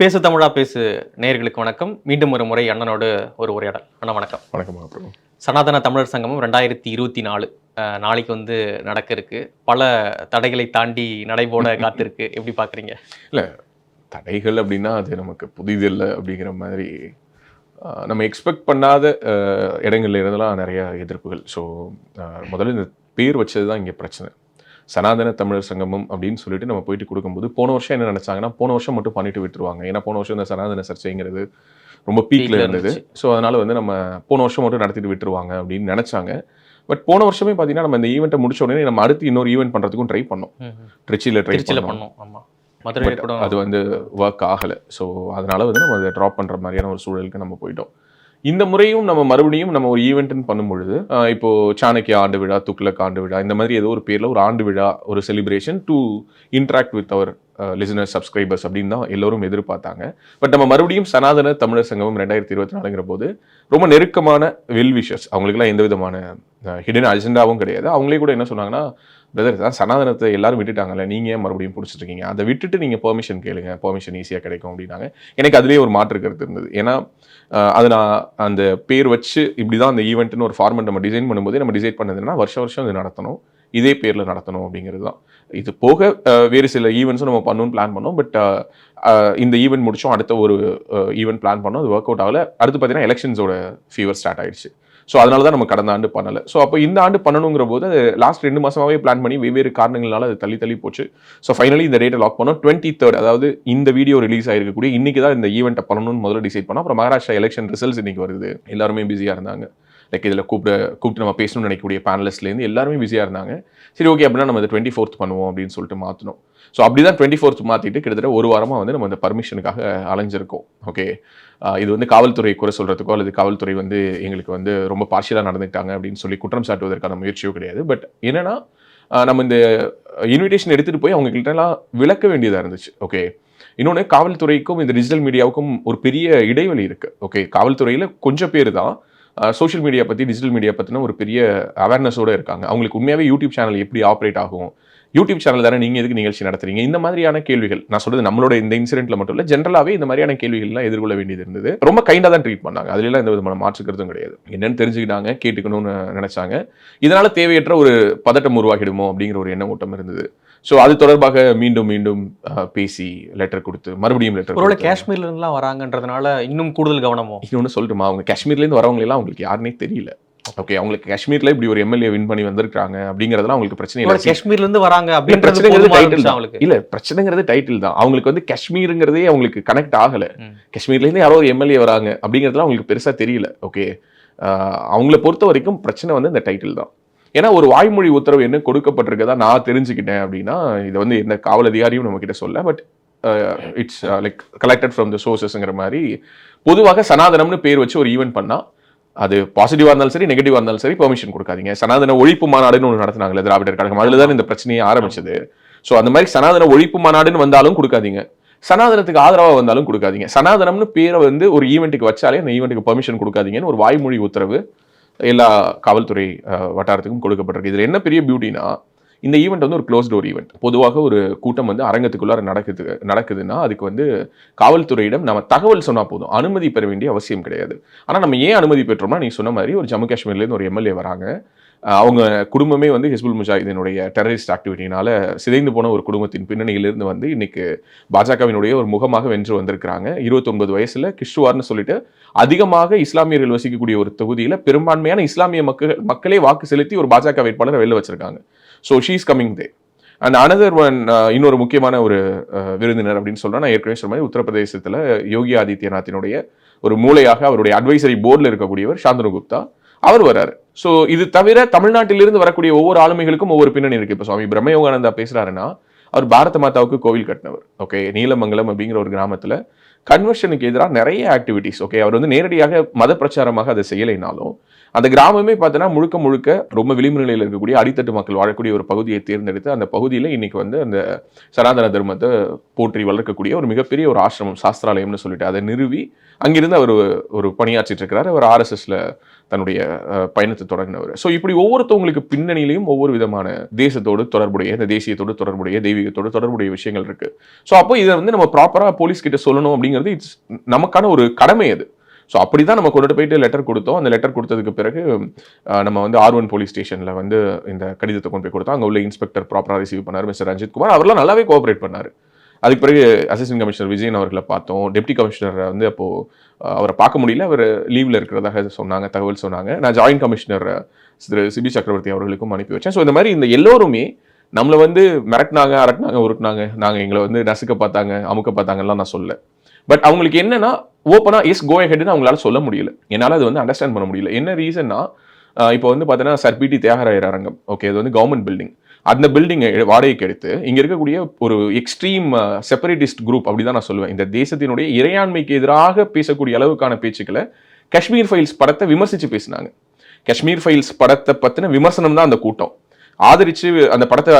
பேசு தமிழா பேசு நேயர்களுக்கு வணக்கம். மீண்டும் ஒரு முறை அண்ணனோடு ஒரு உரையாடல். அண்ணா வணக்கம். வணக்கம் சனாதன தமிழர் சங்கமம் ரெண்டாயிரத்தி இருபத்தி நாலு நாளைக்கு வந்து நடக்க இருக்கு. பல தடைகளை தாண்டி நடைபோட காத்திருக்கு. எப்படி பாக்குறீங்க? தடைகள் அப்படின்னா அது நமக்கு புதிதில்லை அப்படிங்கிற மாதிரி நம்ம எக்ஸ்பெக்ட் பண்ணாத இடங்கள்ல இருந்தெல்லாம் நிறைய எதிர்ப்புகள். ஸோ முதல்ல இந்த பேர் வச்சது தான் இங்கே பிரச்சனை. சனாதன தமிழர் சங்கமம் அப்படின்னு சொல்லிட்டு நம்ம போயிட்டு கொடுக்கும்போது போன வருஷம் என்ன நினைச்சாங்கன்னா போன வருஷம் மட்டும் பண்ணிட்டு விட்டுருவாங்க. ஏன்னா போன வருஷம் இந்த சனாதன சர்ச்சைங்கிறது ரொம்ப Peak பீக்ல ல இருந்தது. ஸோ அதனால வந்து நம்ம போன வருஷம் மட்டும் நடத்திட்டு விட்டுருவாங்க அப்படின்னு நினைச்சாங்க. பட் போன வருஷமே பார்த்தீங்கன்னா நம்ம இந்த ஈவெண்ட்டை முடிச்ச உடனே நம்ம அடுத்து இன்னொரு ஈவெண்ட் பண்றதுக்கும் ட்ரை பண்ணோம். ட்ரிச்சியில் ட்ரை பண்ணோம். பண்ணோம். ஆமா. மதுரை But கூட அது வந்து ஒர்க் ஆகலை. ஸோ அதனால வந்து நம்ம அதை ட்ராப் பண்ணுற மாதிரியான ஒரு சூழலுக்கு நம்ம போயிட்டோம். இந்த முறையும் நம்ம மறுபடியும் நம்ம ஒரு ஈவெண்ட்னு பண்ணும் பொழுது இப்போ சாணக்கிய ஆண்டு விழா துக்ளக் ஆண்டு விழா இந்த மாதிரி ஏதோ ஒரு பேரில் ஒரு ஆண்டு விழா ஒரு celebration to interact with our listener subscribers அப்படின்னு தான் எல்லோரும் எதிர்பார்த்தாங்க. பட் நம்ம மறுபடியும் சனாதன தமிழர் சங்கமம் ரெண்டாயிரத்தி இருபத்தி நாலுங்கிற போது ரொம்ப நெருக்கமான வெல் விஷஸ் அவங்களுக்குலாம் எந்த விதமான ஹிடன் அஜெண்டாவும் கிடையாது. அவங்களே கூட என்ன சொன்னாங்கன்னா பிரதர் தான் சனாதனத்தை எல்லாரும் விட்டுட்டாங்கல்ல. நீங்க ஏன் மறுபடியும் பிடிச்சிட்டு இருக்கீங்க அதை விட்டுட்டு நீங்க பெர்மிஷன் கேளுங்க. பெர்மிஷன் ஈஸியாக கிடைக்கும் அப்படின்னாங்க. எனக்கு அதுலேயே ஒரு மாற்று கருத்து இருந்தது. ஏன்னா அது நான் அந்த பேர் வச்சு இப்படி தான் அந்த ஈவெண்ட்னு ஒரு ஃபார்மெட் நம்ம டிசைன் பண்ணும்போது நம்ம டிசைட் பண்ணதுன்னா வருஷம் வருஷம் இது நடத்தணும். இதே பேரில் நடத்தணும் அப்படிங்கிறது தான். இது போக வேறு சில ஈவெண்ட்ஸும் நம்ம பண்ணணும்னு பிளான் பண்ணோம். பட் இந்த ஈவெண்ட் முடிச்சோம். அடுத்த ஒரு ஈவெண்ட் பிளான் பண்ணோம். அது ஒர்க் அவுட் ஆகல. அடுத்து பார்த்தீங்கன்னா எலெக்ஷன்ஸோட ஃபீவர் ஸ்டார்ட் ஆயிடுச்சு. ஸோ அதனால தான் நம்ம கடந்த ஆண்டு பண்ணலை. ஸோ அப்போ இந்த ஆண்டு பண்ணணுங்கிற போது லாஸ்ட் ரெண்டு மாசமாவே பிளான் பண்ணி வெவ்வேறு காரணங்களால அது தள்ளி தள்ளி போச்சு. ஸோ ஃபைனலி இந்த டேட்டை லாக் பண்ணோம். டுவெண்ட்டி தேர்ட் அதாவது இந்த வீடியோ ரிலீஸ் ஆயிருக்கக்கூடிய இன்னைக்கு தான் இந்த ஈவெண்ட்டை பண்ணணும்னு முதல்ல டிசைட் பண்ணோம். அப்புறம் மகாராஷ்டிரா எலெக்ஷன் ரிசல்ட்ஸ் இன்னைக்கு வருது. எல்லாருமே பிஸியாக இருந்தாங்க. லைக் இதில் கூப்பிட்டு கூப்பிட்டு நம்ம பேசணும்னு நினைக்கக்கூடிய பேனலிஸ்ட்லேருந்து எல்லாருமே பிஸியாக இருந்தாங்க. சரி ஓகே அப்படின்னா நம்ம இந்த டுவெண்ட்டி ஃபோர்த் பண்ணுவோம் அப்படின்னு சொல்லிட்டு மாற்றணும் ஸோ அப்படி தான் டுவெண்ட்டி ஃபோர்த் மாற்றிட்டு கிட்டத்தட்ட ஒரு வாரமாக வந்து நம்ம அந்த பர்மிஷனுக்காக அலைஞ்சிருக்கோம். ஓகே இது வந்து காவல்துறை குறை சொல்கிறதுக்கோ அல்லது காவல்துறை வந்து எங்களுக்கு வந்து ரொம்ப பார்ஷியலாக நடந்துக்கிட்டாங்க அப்படின்னு சொல்லி குற்றம் சாட்டுவதற்கான முயற்சியோ கிடையாது. பட் என்னன்னா நம்ம இந்த இன்விடேஷன் எடுத்துகிட்டு போய் அவங்ககிட்டலாம் விளக்க வேண்டியதாக இருந்துச்சு. ஓகே இன்னொன்று காவல்துறைக்கும் இந்த டிஜிட்டல் மீடியாவுக்கும் ஒரு பெரிய இடைவெளி இருக்குது ஓகே காவல்துறையில் கொஞ்சம் பேர் தான் சோஷியல் மீடியா பற்றி டிஜிட்டல் மீடியா பற்றின ஒரு பெரிய அவேர்னஸோட இருக்காங்க. அவங்களுக்கு உண்மையாகவே யூடியூப் சேனல் எப்படி ஆப்ரேட் ஆகும்? யூடியூப் சேனல் தானே நீங்கள் எதுக்கு நிகழ்ச்சி நடத்துறீங்க? இந்த மாதிரியான கேள்விகள் நான் சொல்றது நம்மளோட இந்த இன்சிடென்ட்ல மட்டும் இல்லை ஜென்ரலாகவே இந்த மாதிரியான கேள்விகள்லாம் எதிர்கொள்ள வேண்டியது இருந்தது. ரொம்ப கைண்டாக தான் ட்ரீட் பண்ணாங்க. அதுலாம் எந்த விதமான மாற்றுக்கிறதும் கிடையாது. என்னன்னு தெரிஞ்சுக்கிட்டாங்க கேட்டுக்கணும்னு நினைச்சாங்க. இதனால தேவையற்ற ஒரு பதட்டம் உருவாகிடுமோ அப்படிங்கிற ஒரு எண்ண ஓட்டம் இருந்தது. ஸோ அது தொடர்பாக மீண்டும் மீண்டும் பேசி லெட்டர் கொடுத்து மறுபடியும் லெட்டர் ஒருவேளை காஷ்மீர்ல இருந்துலாம் வராங்கன்றதுனால இன்னும் கூடுதல் கவனமோ? இன்னொன்று சொல்லட்டுமா? அவங்க காஷ்மீர்லேருந்து வரவங்க எல்லாம் அவங்களுக்கு யாருனே தெரியல. ஓகே அவங்களுக்கு காஷ்மீர்ல இப்படி ஒரு எம்எல்ஏ வின் பண்ணி வந்திருக்காங்க அப்படிங்கிறதெல்லாம் அவங்களுக்கு பிரச்சனை இல்லை. காஷ்மீர்ல இருந்து வராங்க இல்ல, அப்படின்றது பிரச்சனைங்கிறது டைட்டில் தான். அவங்களுக்கு. இல்ல பிரச்சனைங்கிறது டைட்டில் தான். அவங்களுக்கு வந்து காஷ்மீருங்கிறதே அவங்களுக்கு கனெக்ட் ஆகல. காஷ்மீர்ல இருந்து யாரோ ஒரு எம்எல்ஏ வராங்க அப்படிங்கிறதுலாம் அவங்களுக்கு பெருசா தெரியல. ஓகே அவங்கள பொறுத்த வரைக்கும் பிரச்சனை வந்து இந்த டைட்டில் தான். ஏன்னா ஒரு வாய்மொழி உத்தரவு என்ன கொடுக்கப்பட்டிருக்கதா நான் தெரிஞ்சுக்கிட்டேன் அப்படின்னா இதை வந்து எந்த காவல் அதிகாரியும் நம்ம கிட்ட சொல்ல but it's like collected from the சோர்சஸ்ங்கிற மாதிரி பொதுவாக சனாதனம்னு பேர் வச்சு ஒரு ஈவெண்ட் பண்ணால் அது பாசிட்டிவாக இருந்தாலும் சரி நெகட்டிவாக இருந்தாலும் சரி பெர்மிஷன் கொடுக்காதீங்க. சனாதன ஒழிப்பு மாநாடுன்னு ஒன்று நடத்துனாங்களே திராவிடர் கழகம். அதில் தான் இந்த பிரச்சனையை ஆரம்பிச்சது. ஸோ அந்த மாதிரி சனாதன ஒழிப்பு மாநாடுன்னு வந்தாலும் கொடுக்காதீங்க. சனாதனத்துக்கு ஆதரவாக வந்தாலும் கொடுக்காதீங்க. சனாதனம்னு பேரை வந்து ஒரு ஈவெண்ட்டுக்கு வச்சாலே அந்த ஈவெண்ட்டுக்கு பெர்மிஷன் கொடுக்காதீங்கன்னு ஒரு வாய்மொழி உத்தரவு எல்லா காவல்துறை வட்டாரத்துக்கும் கொடுக்கப்பட்டிருக்கு. இதில் என்ன பெரிய பியூட்டினா இந்த ஈவெண்ட் வந்து ஒரு க்ளோஸ் டோர் ஈவெண்ட் பொதுவாக ஒரு கூட்டம் வந்து அரங்கத்துக்குள்ளார நடக்குது நடக்குதுன்னா அதுக்கு வந்து காவல்துறையிடம் நம்ம தகவல் சொன்னால் போதும். அனுமதி பெற வேண்டிய அவசியம் கிடையாது. ஆனால் நம்ம ஏன் அனுமதி பெற்றோம்னா நீங்கள் சொன்ன மாதிரி ஒரு ஜம்மு காஷ்மீர்லேருந்து ஒரு எம்எல்ஏ வராங்க. அவங்க குடும்பமே வந்து ஹிஸ்புல் முஜாஹிதீனுடைய டெரரிஸ்ட் ஆக்டிவிட்டினால சிதைந்து போன ஒரு குடும்பத்தின் பின்னணியிலிருந்து வந்து இன்னைக்கு பாஜகவினுடைய ஒரு முகமாக வென்று வந்திருக்கிறாங்க. இருபத்தொன்பது வயசுல கிஷ்டுவார்னு சொல்லிட்டு அதிகமாக இஸ்லாமியர்கள் வசிக்கக்கூடிய ஒரு தொகுதியில் பெரும்பான்மையான இஸ்லாமிய மக்கள் மக்களே வாக்கு செலுத்தி ஒரு பாஜக வேட்பாளரை வெளில வச்சிருக்காங்க. So she's coming there and another one இன்னொரு முக்கியமான ஒரு விருந்தினர் அப்படின்னு சொல்றேன் நான் ஏற்கனவே சொன்ன மாதிரி உத்தரப்பிரதேசத்தில் யோகி ஆதித்யநாத்தினுடைய ஒரு மூளையாக அவருடைய அட்வைசரி போர்டில் இருக்கக்கூடியவர் சாந்தனு குப்தா. அவர் வராரு ஸோ இது தவிர தமிழ்நாட்டிலிருந்து வரக்கூடிய ஒவ்வொரு ஆளுமைகளுக்கும் ஒவ்வொரு பின்னணி இருக்கு. இப்போ சுவாமி பிரம்மயோகானந்தா பேசுறாருன்னா அவர் பாரத மாதாவுக்கு கோவில் கட்டினவர். ஓகே நீலமங்கலம் அப்படிங்கிற ஒரு கிராமத்துல கன்வர்ஷனுக்கு எதிராக நிறைய ஆக்டிவிட்டிஸ் ஓகே அவர் வந்து நேரடியாக மத பிரச்சாரமாக அதை செய்யலைனாலும் அந்த கிராமமே பார்த்தீங்கன்னா முழுக்க முழுக்க ரொம்ப விளிம்பு நிலையில் இருக்கக்கூடிய அடித்தட்டு மக்கள் வாழக்கூடிய ஒரு பகுதியை தேர்ந்தெடுத்து அந்த பகுதியில் இன்னைக்கு வந்து அந்த சனாதன தர்மத்தை போற்றி வளர்க்கக்கூடிய ஒரு மிகப்பெரிய ஒரு ஆசிரமம் சாஸ்திராலயம்னு சொல்லிட்டு அதை நிறுவி அங்கிருந்து அவர் ஒரு பணியாற்றிட்டு இருக்கிறார். அவர் ஆர்எஸ்எஸ்ல தன்னுடைய பயணத்தை தொடங்கினவர். ஸோ இப்படி ஒவ்வொருத்தவங்களுக்கு பின்னணியிலையும் ஒவ்வொரு விதமான தேசத்தோடு தொடர்புடைய இந்த தேசியத்தோடு தொடர்புடைய தெய்வீகத்தோடு தொடர்புடைய விஷயங்கள் இருக்கு. ஸோ அப்போ இதை வந்து நம்ம ப்ராப்பராக போலீஸ் கிட்ட சொல்லணும் அப்படிங்கிறது இட்ஸ் நமக்கான ஒரு கடமை அது. ஸோ அப்படி தான் நம்ம கொண்டுட்டு போயிட்டு லெட்டர் கொடுத்தோம். அந்த லெட்டர் கொடுத்ததுக்கு பிறகு நம்ம வந்து ஆர் ஒன் போலீஸ் ஸ்டேஷனில் வந்து இந்த கடிதத்தை கொண்டு போய் கொடுத்தோம். அங்கே உள்ள இன்ஸ்பெக்டர் ப்ராப்பராக ரிசீவ் பண்ணார் மிஸ்டர் ரஞ்சித் குமார். அவர்லாம் நல்லாவே கோஆப்ரேட் பண்ணார். அதுக்கு பிறகு அசிஸ்டன்ட் கமிஷனர் விஜயன் அவர்களை பார்த்தோம். டெப்டி கமிஷனர் வந்து அப்போது அவரை பார்க்க முடியல. அவர் லீவில் இருக்கிறதாக சொன்னாங்க தகவல் சொன்னாங்க. நான் ஜாயின்ட் கமிஷனர் திரு சிபி சக்கரவர்த்தி அவர்களுக்கும் அனுப்பி வச்சேன். ஸோ இந்த மாதிரி இந்த எல்லோருமே நம்மளை வந்து மிரட்டினாங்க அரட்டினாங்க உருட்டினாங்க. நாங்கள் எங்களை வந்து நசுக்க பார்த்தாங்க அமுக்க பார்த்தாங்கலாம் நான் சொல்ல பட் அவங்களுக்கு என்னன்னா ஓப்பனாக எஸ் கோ ஹெட்னு அவங்களால சொல்ல முடியல. என்னால் அது வந்து அண்டர்ஸ்டாண்ட் பண்ண முடியல. என்ன ரீசன்னா இப்போ வந்து பார்த்தீங்கன்னா சர்பிடி தியாகராயர் அரங்கம். ஓகே அது வந்து கவர்மெண்ட் பில்டிங் அந்த பில்டிங்கை வாடகைக்கு எடுத்து இங்கே இருக்கக்கூடிய ஒரு எக்ஸ்ட்ரீம் செப்பரேட்டிஸ்ட் குரூப் அப்படி தான் நான் சொல்லுவேன். இந்த தேசத்தினுடைய இறையாண்மைக்கு எதிராக பேசக்கூடிய அளவுக்கான பேச்சுக்களை காஷ்மீர் ஃபைல்ஸ் படத்தை விமர்சித்து பேசினாங்க. காஷ்மீர் ஃபைல்ஸ் படத்தை பற்றின விமர்சனம் தான் அந்த கூட்டம். ஆதரிச்சு அந்த படத்தை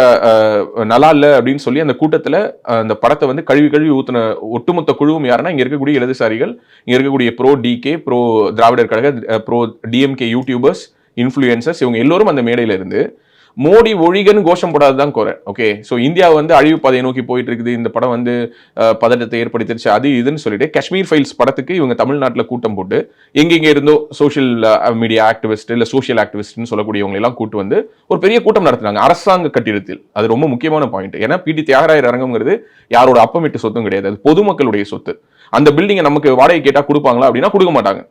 நல்லா இல்லை அப்படின்னு சொல்லி அந்த கூட்டத்தில் அந்த படத்தை வந்து கழுவி கழுவி ஊத்தின ஒட்டுமொத்த குழுவும் யாருன்னா இங்கே இருக்கக்கூடிய இடதுசாரிகள் இங்கே இருக்கக்கூடிய ப்ரோ டிகே ப்ரோ திராவிடர் கழக ப்ரோ டிஎம்கே யூடியூபர்ஸ் இன்ஃப்ளூயன்சர்ஸ் இவங்க எல்லோரும் அந்த மேடையில் இருந்து மோடி ஒழிகன்னு கோஷம் போடாததான் குறை. ஓகே ஸோ இந்தியா வந்து அழிவு பாதையை நோக்கி போயிட்டு இருக்குது இந்த படம் வந்து பதட்டத்தை ஏற்படுத்திருச்சு. அது இதுன்னு சொல்லிட்டு காஷ்மீர் ஃபைல்ஸ் படத்துக்கு இவங்க தமிழ்நாட்டில் கூட்டம் போட்டு எங்கெங்க இருந்தோ சோஷியல் மீடியா ஆக்டிவிஸ்ட் இல்லை சோஷியல் ஆக்டிவிஸ்ட்னு சொல்லக்கூடியவங்க எல்லாம் கூட்டு வந்து ஒரு பெரிய கூட்டம் நடத்துனாங்க. அரசாங்க கட்டிடத்தில். அது ரொம்ப முக்கியமான பாயிண்ட் ஏன்னா பிடி தியாகராயர் அரங்கம்ங்கிறது யாரோட அப்பமிட்டு சொத்தும் கிடையாது. அது பொதுமக்களுடைய சொத்து. அந்த பில்டிங்கை நமக்கு வாடகை கேட்டா கொடுப்பாங்களா அப்படின்னா கொடுக்க மாட்டாங்க.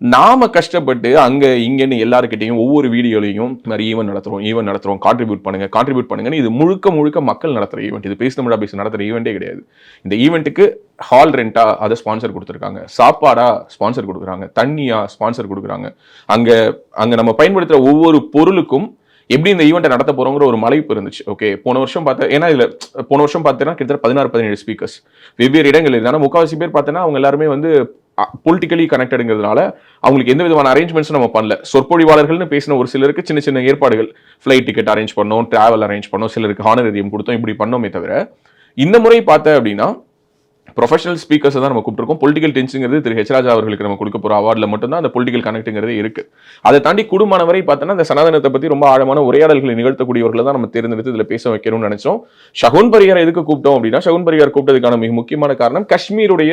நாம கஷ்டப்பட்டு அங்கே இங்கேன்னு எல்லாருக்கிட்டையும் ஒவ்வொரு வீடியோலையும் இந்த மாதிரி ஈவெண்ட் நடத்துகிறோம் ஈவெண்ட் நடத்துகிறோம் கான்ட்ரிபியூட் பண்ணுங்க கான்ட்ரிபியூட் பண்ணுங்கன்னு இது முழுக்க முழுக்க மக்கள் நடத்துகிற ஈவெண்ட் இது பேச தமிழா பேச நடத்துகிற ஈவெண்ட்டே கிடையாது. இந்த ஈவெண்ட்டுக்கு ஹால் ரெண்டா அதை ஸ்பான்சர் கொடுத்துருக்காங்க. சாப்பாடா ஸ்பான்சர் கொடுக்குறாங்க. தண்ணியா ஸ்பான்சர் கொடுக்குறாங்க. அங்கே அங்கே நம்ம பயன்படுத்துகிற ஒவ்வொரு பொருளுக்கும் எப்படி இந்த ஈவெண்ட்டை நடத்த போறோங்கிற ஒரு மலைப்பு இருந்துச்சு. ஓகே போன வருஷம் பார்த்தா ஏன்னா இதில் போன வருஷம் பார்த்தீங்கன்னா கிட்டத்தட்ட பதினாறு பதினேழு ஸ்பீக்கர்ஸ் வெவ்வேறு இடங்கள் இருந்தாலும் ஆனா முக்கால்வாசி பேர் பார்த்தோன்னா அவங்க எல்லாருமே வந்து பொலிட்டிக்கலி கனெக்டடுங்கிறதுனால அவங்களுக்கு எந்த விதமான அரேஞ்ச்மெண்ட்ஸும் நம்ம பண்ணல. சொற்பொழிவாளர்கள்னு பேசின ஒரு சிலருக்கு சின்ன சின்ன ஏற்பாடுகள். ஃப்ளைட் டிக்கெட் அரேஞ்ச் பண்ணோம் டிராவல் அரேஞ்ச் பண்ணோம் சிலருக்கு ஹானரேரியம் கொடுத்தோம் இப்படி பண்ணோமே தவிர இந்த முறை பார்த்த அப்படின்னா ப்ரொஃபஷனல் ஸ்பீக்கர்ஸ் தான் நம்ம கூப்பிட்டுருக்கோம். பொலிட்டிக்கல் டென்ஸுங்கிறது திரு ஹெச்ராஜா அவர்களுக்கு நம்ம கொடுக்க போகிற அவார்டில் மட்டும்தான் அந்த பொலிட்டிக்கல் கனெக்ட்டுங்கிறது இருக்குது அதை தாண்டி குடும்பமான வரை பார்த்தோன்னா அந்த சனாதனத்தை பற்றி ரொம்ப ஆழமான உரையாடல்களை நிகழ்த்தக்கூடியவர்களை தான் நம்ம தேர்ந்தெடுத்து இதில் பேச வைக்கணும்னு நினைச்சோம். ஷகுன் பரிகார் எதுக்கு கூப்பிட்டோம் அப்படின்னா ஷகுன் பரிகார் கூப்பிட்டதுக்கான மிக முக்கியமான காரணம் காஷ்மீருடைய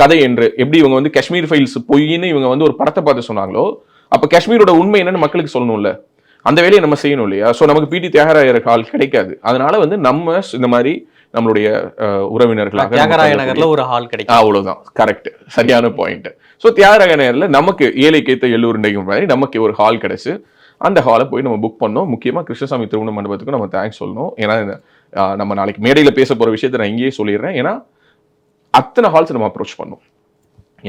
கதை என்று எப்படி இவங்க வந்து காஷ்மீர் ஃபைல்ஸ் பொய்ன்னு இவங்க வந்து ஒரு படத்தை பார்த்து சொன்னாங்களோ அப்ப காஷ்மீரோட உண்மை என்னன்னு மக்களுக்கு சொல்லணும்ல. அந்த வேலையை நம்ம செய்யணும் இல்லையா? ஸோ நமக்கு பிடி தியாகராயர் ஹால் கிடைக்காது. அதனால வந்து நம்ம இந்த மாதிரி நம்மளுடைய உறவினர்களாக தியாகராய நகர்ல ஒரு ஹால் கிடைக்கும். அவ்வளவுதான். கரெக்ட் சரியான பாயிண்ட் ஸோ தியாகராய நகர்ல நமக்கு ஏழைக்கேத்த எல்லோருண்டையும் மாதிரி நமக்கு ஒரு ஹால் கிடைச்சு அந்த ஹாலை போய் நம்ம புக் பண்ணோம். முக்கியமா கிருஷ்ணசாமி திருமண மண்டபத்துக்கு நம்ம தேங்க்ஸ் சொல்லணும். ஏன்னா நம்ம நாளைக்கு மேடையில பேச போற விஷயத்தை நான் இங்கேயே சொல்லிடுறேன். ஏன்னா அத்தனை ஹால்ஸ் நம்ம அப்ரோச் பண்ணோம்.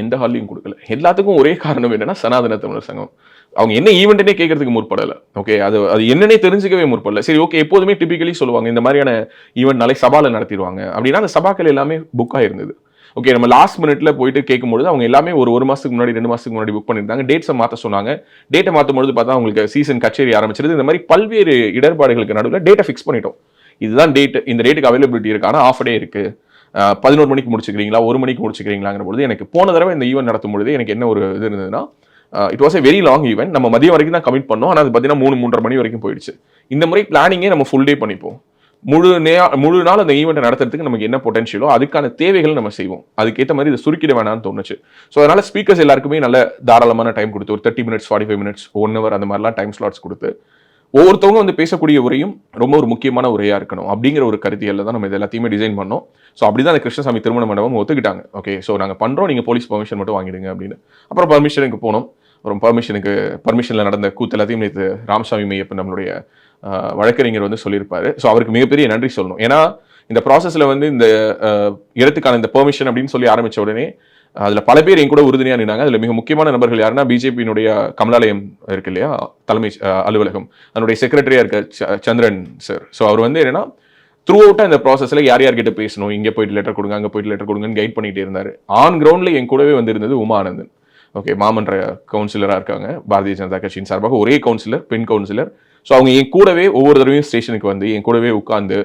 எந்த ஹால்லையும் கொடுக்கல. எல்லாத்துக்கும் ஒரே காரணம் என்னன்னா சனாதன தமிழர் சங்கம். அவங்க என்ன ஈவெண்ட்னே கேட்கறதுக்கு முற்படலை. ஓகே அது அது என்னன்னே தெரிஞ்சுக்கவே முற்படல. சரி ஓகே எப்போதுமே டிபிக்கலி சொல்லுவாங்க இந்த மாதிரியான ஈவெண்ட் நாளை சபால நடத்திடுவாங்க. அப்படின்னா அந்த சபாக்கள் எல்லாமே புக்காக இருந்தது ஓகே நம்ம லாஸ்ட் மினிட்ல போயிட்டு கேட்கும்போது அவங்க எல்லாமே ஒரு ஒரு மாதத்துக்கு முன்னாடி ரெண்டு மாதத்துக்கு முன்னாடி புக் பண்ணியிருந்தாங்க. டேட்ஸை மாற்ற சொன்னாங்க. டேட்டை மாற்றும் பொழுது பார்த்தா அவங்களுக்கு சீசன் கச்சேரி ஆரம்பிச்சிருது. இந்த மாதிரி பல்வேறு இடர்பாடுகளுக்கு நடுவில் டேட்டை ஃபிக்ஸ் பண்ணிட்டோம். இதுதான் டேட் இந்த டேட்டுக்கு அவைலபிலிட்டி இருக்கு. ஆனால் ஆஃப் டே பதினோரு மணிக்கு முடிச்சுக்கிறீங்களா? ஒரு மணிக்கு முடிச்சுக்கிறீங்களாங்கிற பொழுது எனக்கு போன தடவை இந்த ஈவெண்ட் நடத்தும் பொழுது எனக்கு என்ன ஒரு இது இருந்ததுன்னா it was a very long event நம்ம மதியம் வரைக்கும் தான் கமிட் பண்ணோம். ஆனால் அது பார்த்தீங்கன்னா மூணு மூன்றரை மணி வரைக்கும் போயிடுச்சு. இந்த முறை பிளானிங்கே நம்ம ஃபுல் டே பண்ணிப்போம். முழு நே முழு நாள் அந்த ஈவெண்ட்டை நடத்துறதுக்கு நமக்கு என்ன பொட்டன்ஷியலோ அதுக்கான தேவைகள் நம்ம செய்வோம். அதுக்கேற்ற மாதிரி இதை சுருக்கிட வேணாம்னு தோணுச்சு. ஸோ அதனால் ஸ்பீக்கர்ஸ் எல்லாருக்குமே நல்ல தாராளமான டைம் கொடுத்து ஒரு thirty minutes forty five minutes one hour அந்த மாதிரிலாம் டைம் ஸ்லாட்ஸ் கொடுத்து ஒவ்வொருத்தவங்க வந்து பேசக்கூடிய உரையும் ரொம்ப ஒரு முக்கியமான உரையாக இருக்கணும் அப்படிங்கிற ஒரு கருத்தியல்ல தான் நம்ம இது எல்லாத்தையுமே டிசைன் பண்ணோம். ஸோ அப்படி தான் அந்த கிருஷ்ணசாமி திருமண மண்டபம் ஒத்துக்கிட்டாங்க. ஓகே ஸோ நாங்கள் பண்ணுறோம் நீங்கள் போலீஸ் பர்மிஷன் மட்டும் வாங்கிடுங்க அப்படின்னு. அப்புறம் பர்மிஷனுக்கு போனோம். அப்புறம் பர்மிஷனுக்கு பர்மிஷனில் நடந்த கூத்து எல்லாத்தையும் நேற்று ராமசாமி மையப்பன் நம்மளுடைய வழக்கறிஞர் வந்து சொல்லியிருப்பாரு. ஸோ அவருக்கு மிகப்பெரிய நன்றி சொல்லணும். ஏன்னா இந்த ப்ராசஸில் வந்து இந்த இடத்துக்கான இந்த பெர்மிஷன் அப்படின்னு சொல்லி ஆரம்பித்த உடனே அதில் பல பேர் என் கூட உறுதுணையாக நின்னாங்க. அதில் மிக முக்கியமான நபர்கள் யாருன்னா பிஜேபியினுடைய கமலாலயம் இருக்கு இல்லையா? தலைமை அலுவலகம். அதனுடைய செக்ரட்டரியாக இருக்க ச- சந்திரன் சார் ஸோ அவர் வந்து என்னன்னா த்ரூ அவுட்டாக இந்த ப்ராசஸில் யார் யார்கிட்ட பேசணும்? இங்கே போயிட்டு லெட்டர் கொடுங்க அங்கே போயிட்டு லெட்டர் கொடுங்கன்னு கைட் பண்ணிகிட்டே இருந்தார். ஆன் கிரவுண்டில் என் கூடவே வந்திருந்தது உமானந்தன். ஓகே மாமன்ற கவுன்சிலராக இருக்காங்க. பாரதிய ஜனதா கட்சியின் சார்பாக ஒரே கவுன்சிலர் பெண் கவுன்சிலர் ஸோ அவங்க என் கூடவே ஒவ்வொரு தடவையும் ஸ்டேஷனுக்கு வந்து என் கூடவே உட்காந்து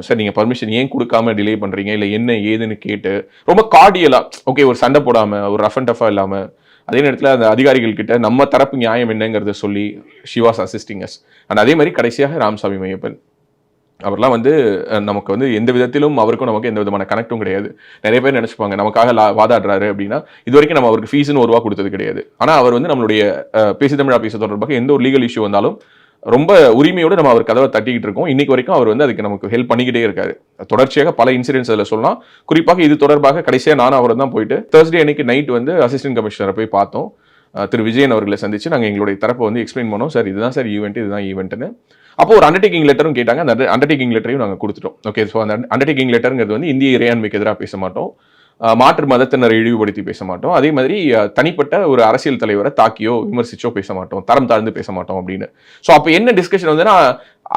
சார் நீங்கள் பர்மிஷன் ஏன் கொடுக்காம டிலே பண்ணுறீங்க இல்லை என்ன ஏதுன்னு கேட்டு ரொம்ப கார்டியலாக ஓகே ஒரு சண்டை போடாமல் ஒரு ரஃப் அண்ட் டஃபாக இல்லாமல் அதே நேரத்தில் அந்த அதிகாரிகள் கிட்ட நம்ம தரப்பு நியாயம் என்னங்கிறத சொல்லி ஷிவாஸ் அசிஸ்டிங் அஸ் அண்ட் அதே மாதிரி கடைசியாக ராமசாமி மையப்பன். அவர்லாம் வந்து நமக்கு வந்து எந்த விதத்திலும் அவருக்கும் நமக்கு எந்த விதமான கனெக்டும் கிடையாது. நிறைய பேர் நினச்சிப்பாங்க நமக்காக லா- வாதாடுறாரு அப்படின்னா இது வரைக்கும் நம்ம அவருக்கு ஃபீஸ்னு ஒரு ரூபா கொடுத்தது கிடையாது. ஆனால் அவர் வந்து நம்மளுடைய பேசி தமிழா பேச தொடர்பாக எந்த ஒரு லீகல் இஷ்யூ வந்தாலும் ரொம்ப உரிமையோடு நம்ம அவர் கதவை தட்டிக்கிட்டு இருக்கோம். இன்னைக்கு வரைக்கும் அவர் வந்து அதுக்கு நமக்கு ஹெல்ப் பண்ணிக்கிட்டே இருக்காரு. தொடர்ச்சியாக பல இன்சிடென்ட்ஸ் அதில் சொல்லலாம். குறிப்பாக இது தொடர்பாக கடைசியாக நானும் அவர் தான் போயிட்டு தேர்ஸ்டே அன்னைக்கு நைட் வந்து அசிஸ்டன்ட் கமிஷனரை போய் பார்த்தோம். திரு விஜயன் அவர்களை சந்திச்சு நாங்கள் எங்களுடைய தரப்பை வந்து எக்ஸ்பிளைன் பண்ணோம். சார் இதுதான் சார் ஈவெண்ட் இதுதான் ஈவெண்ட்னு அப்போ ஒரு அண்டர்டேக்கிங் லெட்டரும் கேட்டாங்க. அந்த அண்டர்டேக்கிங் லெட்டரையும் நாங்கள் கொடுத்துட்டோம். ஓகே ஸோ அந்த அண்டர்டேக்கிங் லெட்டருங்கிறது வந்து இந்திய இறையாண்மைக்கு எதிராக பேச மாட்டோம். மாற்று மதத்தினரை இழிவுபடுத்தி பேச மாட்டோம். அதே மாதிரி தனிப்பட்ட ஒரு அரசியல் தலைவரை தாக்கியோ விமர்சிச்சோ பேச மாட்டோம். தரம் தாழ்ந்து பேச மாட்டோம் அப்படின்னு. ஸோ அப்போ என்ன டிஸ்கஷன் வந்துன்னா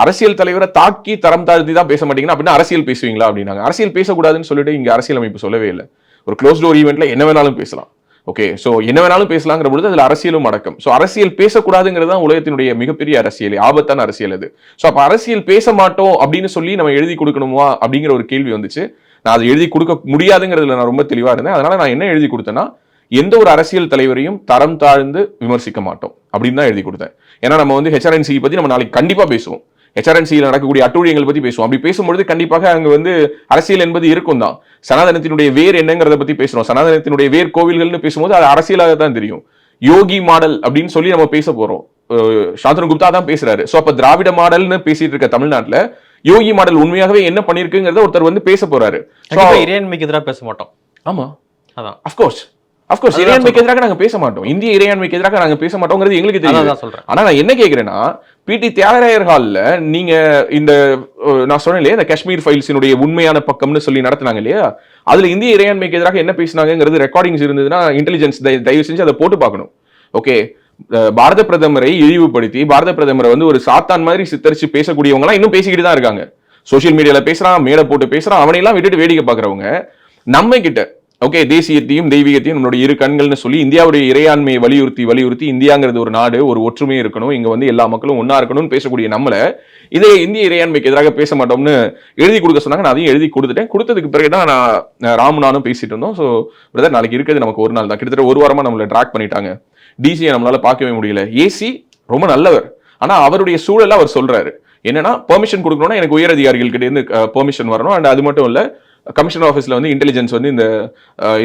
அரசியல் தலைவரை தாக்கி தரம் தாழ்த்தி தான் பேச மாட்டீங்கன்னா அப்படின்னா அரசியல் பேசுவீங்களா அப்படின்னாங்க. அரசியல் பேசக்கூடாதுன்னு சொல்லிட்டு இங்கே அரசியல் அமைப்பு சொல்லவே இல்லை. ஒரு க்ளோஸ் டோர் ஈவெண்ட்ல என்ன வேணாலும் பேசலாம். ஓகே ஸோ என்ன வேணாலும் பேசலாங்கிற பொழுது அதில் அரசியலும் அடக்கம். ஸோ அரசியல் பேசக்கூடாதுங்கிறது தான் உலகத்தினுடைய மிகப்பெரிய அரசியல் ஆபத்தான அரசியல் அது. ஸோ அப்போ அரசியல் பேச மாட்டோம் அப்படின்னு சொல்லி நம்ம எழுதி கொடுக்கணுமா அப்படிங்கிற ஒரு கேள்வி வந்துச்சு. நான் அதை எழுதி கொடுக்க முடியாதுங்கிறதுல நான் ரொம்ப தெளிவாக இருந்தேன். அதனால நான் என்ன எழுதி கொடுத்தேன்னா எந்த ஒரு அரசியல் தலைவரையும் தரம் தாழ்ந்து விமர்சிக்க மாட்டோம் அப்படின்னு தான் எழுதி கொடுத்தேன். ஏன்னா நம்ம வந்து ஹெச்ஆர்என்சி பத்தி நம்ம நாளைக்கு கண்டிப்பாக பேசுவோம். ஹெச்ஆர்என்சியில் நடக்கக்கூடிய அட்டூழியங்கள் பத்தி பேசுவோம். அப்படி பேசும்பொழுது கண்டிப்பாக அங்கே வந்து அரசியல் என்பது இருக்கும் தான். சனாதனத்தினுடைய வேர் என்னங்கிறத பத்தி பேசுறோம். சனாதனத்தினுடைய வேர் கோவில்கள்னு பேசும்போது அது அரசியலாக தான் தெரியும். யோகி மாடல் அப்படின்னு சொல்லி நம்ம பேச போறோம். அஹ் சாந்தனு குப்தா தான் பேசுறாரு. ஸோ அப்போ திராவிட மாடல்னு பேசிட்டு இருக்க தமிழ்நாட்டில் யோகி மாடல் உண்மையாகவே என்ன பண்ணிருக்குங்கிறத ஒருத்தர் வந்து பேச போறாரு. இறையாண்மைக்கு எதிராக பேச மாட்டோம். ஆமா. அதான். அஃப்கோர்ஸ் அஃப்கோர்ஸ் இறையாண்மைக்கு எதிராக நாங்க பேச மாட்டோம். இந்திய இறையாண்மைக்கு எதிராக நாங்க பேச மாட்டோங்கிறது எங்களுக்கு தெரியும் சொல்றேன். ஆனா நான் என்ன கேக்குறேன்னா பிடி தியாகராயர் ஹால்ல நீங்க இந்த நான் சொன்னேன் இல்லையா இந்த காஷ்மீர் ஃபைல்ஸினுடைய உண்மையான பக்கம்னு சொல்லி நடத்துனாங்க இல்லையா? அதுல இந்திய இறையாண்மைக்கு எதிராக என்ன பேசினாங்கிறது ரெக்கார்டிங்ஸ் இருந்ததுன்னா இன்டெலிஜென்ஸ் தயவு செஞ்சு அதை போட்டு பார்க்கணும். ஓகே பாரத பிரதமரை இழிவுபடுத்தி பாரத பிரதமரை வந்து ஒரு சாத்தான் மாதிரி சித்தரிச்சு பேசக்கூடியவங்க எல்லாம் இன்னும் பேசிக்கிட்டு தான் இருக்காங்க. சோஷியல் மீடியால பேசுறான் மேடை போட்டு பேசுறான் அவனையெல்லாம் விட்டுட்டு வேடிக்கை பார்க்கறவங்க நம்ம கிட்ட ஓகே தேசியத்தையும் தெய்வீகத்தையும் நம்மளுடைய இரு கண்கள்னு சொல்லி இந்தியாவுடைய இறையாண்மையை வலியுறுத்தி வலியுறுத்தி இந்தியாங்கிறது ஒரு நாடு ஒரு ஒற்றுமை இருக்கணும் இங்க வந்து எல்லா மக்களும் ஒன்னா இருக்கணும்னு பேசக்கூடிய நம்மள இதே இந்திய இறையாண்மைக்கு எதிராக பேச மாட்டோம்னு எழுதி கொடுக்க சொன்னாங்க. நான் அதையும் எழுதி கொடுத்துட்டேன். கொடுத்ததுக்கு பிறகு தான் நான் நான் ராமு நானும் பேசிட்டு இருந்தோம். ஸோ பிரதர் நாளைக்கு இருக்கிறது நமக்கு ஒரு நாள் தான். கிட்டத்தட்ட ஒரு வாரமா நம்மளை ட்ராக் பண்ணிட்டாங்க. டிசியை நம்மளால பார்க்கவே முடியல. ஏசி ரொம்ப நல்லவர். ஆனா அவருடைய சூழலை அவர் சொல்றாரு. என்னன்னா பெர்மிஷன் கொடுக்கணும்னா எனக்கு உயர் அதிகாரிகள்கிட்ட இருந்து பெர்மிஷன் வரணும். அண்ட் அது மட்டும் இல்ல கமிஷனர் ஆஃபீஸ்ல வந்து இன்டெலிஜென்ஸ் வந்து இந்த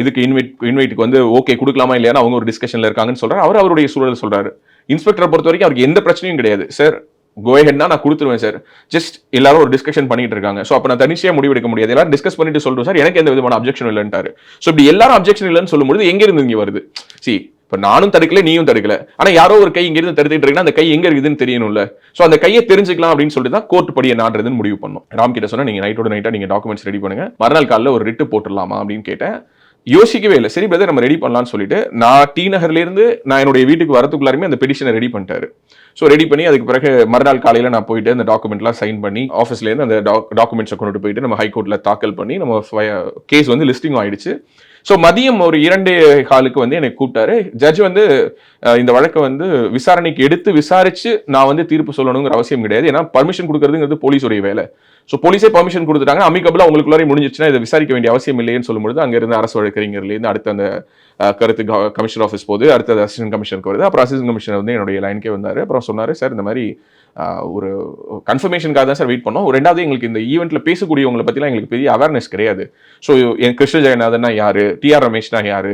இதுக்கு இன்வைட் இன்வைட்டுக்கு வந்து ஓகே கொடுக்கலாமா இல்லையான்னு அவங்க ஒரு டிஸ்கஷன்ல இருக்காங்கன்னு சொல்கிறார் அவர் அவருடைய சூழல் சொல்றாரு. இன்ஸ்பெக்டரை பொறுத்த வரைக்கும் அவருக்கு எந்த பிரச்சனையும் கிடையாது. சார் கோஹெட்னா நான் கொடுத்துருவேன் சார் ஜஸ்ட் எல்லாரும் ஒரு டிஸ்கஷன் பண்ணிட்டு இருக்காங்க. ஸோ அப்போ நான் தனிச்சையாக முடிவெடுக்க முடியாது. எல்லாரும் டிஸ்கஸ் பண்ணிட்டு சொல்றோம் சார் எனக்கு எந்த விதமான அப்ஜெக்ஷன் இல்லைன்ட்டாரு. ஸோ இப்படி எல்லாரும் அப்ஜெக்ஷன் இல்லைன்னு சொல்லும்போது எங்கேருந்து இருந்து வருது? சி இப்போ நானும் தடுக்கல நீயும் தடுக்கல. ஆனா யாரோ ஒரு கை இங்கிருந்து தடுத்துட்டு இருக்கா அந்த கை எங்க இருக்குதுன்னு தெரியணும்ல. ஸோ அந்த கையை தெரிஞ்சுக்கலாம் அப்படின்னு சொல்லிட்டு தான் கோர்ட் படியை நாடுறதுன்னு முடிவு பண்ணோம். ராம் கிட்ட சொன்னா நீங்க நைட்டோட நைட்டா நீங்க டாக்குமெண்ட்ஸ் ரெடி பண்ணுங்க. மறுநாள் காலைல ஒரு ரிட்டு போட்டுடலாமா? அப்படின்னு கேட்டேன். யோசிக்கவே இல்லை. சரி பிரதர் நம்ம ரெடி பண்ணலாம்னு சொல்லிட்டு நான் டி நகர்ல இருந்து நான் என்னுடைய வீட்டுக்கு வரத்துக்குள்ளாருமே அந்த பெடிஷனை ரெடி பண்ணிட்டாரு. ஸோ ரெடி பண்ணி அதுக்கு பிறகு மறுநாள் காலையில் நான் போயிட்டு அந்த டாக்குமெண்ட்லாம் சைன் பண்ணி ஆஃபீஸ்ல இருந்து அந்த டாக்குமெண்ட்ஸை கொண்டுட்டு போயிட்டு நம்ம ஹைகோர்ட்டில் தாக்கல் பண்ணி நம்ம கேஸ் வந்து லிஸ்டிங் ஆயிடுச்சு. ஸோ மதியம் ஒரு இரண்டு காலுக்கு வந்து எனக்கு கூப்பிட்டாரு. ஜட்ஜ் வந்து இந்த வழக்கை வந்து விசாரணைக்கு எடுத்து விசாரிச்சு நான் வந்து தீர்ப்பு சொல்லணுங்கிற அவசியம் கிடையாது. ஏன்னா பர்மிஷன் கொடுக்கறதுங்கிறது போலீஸுடைய வேலை. ஸோ போலீஸே பர்மிஷன் கொடுத்துட்டாங்க அமிக்கபிளா உங்களுக்குள்ளாரே முடிஞ்சிச்சுன்னா இதை விசாரிக்க வேண்டிய அவசியம் இல்லைன்னு சொல்லும்போது அங்க இருந்து அரசு வழக்கறிஞர்லேருந்து அடுத்த அந்த கருத்து கமிஷனர் ஆஃபீஸ் போகுது. அடுத்தது அசிஸ்டன்ட் கமிஷனுக்கு வருது. அப்புறம் அசிஸ்டன்ட் கமிஷனர் வந்து என்னுடைய லைனுக்கே வந்தார். அப்புறம் சொன்னார் சார் இந்த மாதிரி ஒரு கன்ஃபர்மேஷனுக்காக தான் சார் வெயிட் பண்ணோம். ரெண்டாவது எங்களுக்கு இந்த ஈவெண்ட்டில் பேசக்கூடியவங்களை பற்றிலாம் எங்களுக்கு பெரிய அவேர்னஸ் கிடையாது. ஸோ என் கிருஷ்ண ஜெயநாதன்னா யார்? டிஆர் ரமேஷ்னா யார்?